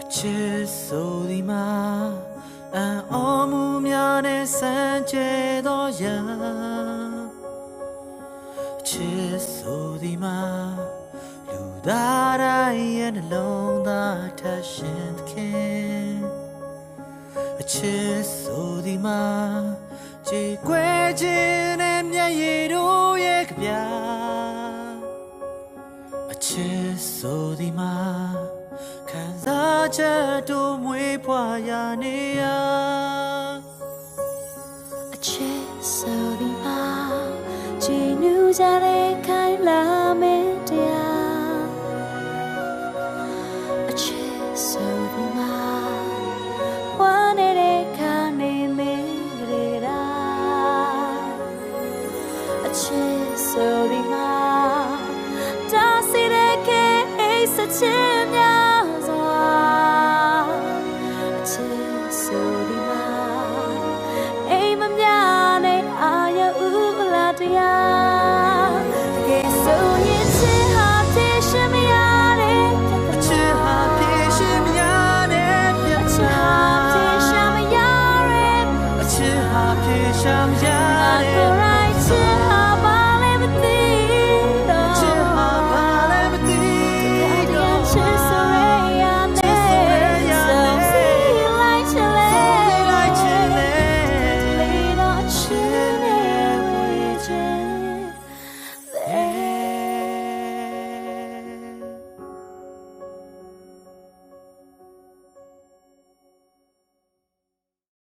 အချစ်ဆိုဒီမှာအံ့ဩမှုများနဲ့စံကြဲသောရန်အချစ်ဆိုဒီမှာလူသားတိုင်းရဲ့နှလုံးသားထပ်ရှင်သခင်အချစ်ဆိုဒီမှာကြည်ခွဲခြင်းနဲ့မျက်ရည်တို့ရဲ့ကြပြာအချစ်ဆိုဒီမှာ ခံစားချက်တို့မွေးဖွာရနေရအချစ်ဆိုဒီမှာချီနူးကြတဲ့ခိုင်လာမဲတရားအချစ်ဆိုဒီမှာဝမ်းနေတဲ့ခါနေမင်းကလေးရာအချစ်ဆိုဒီမှာတာစီတဲ့ခဲအိတ်စချစ် so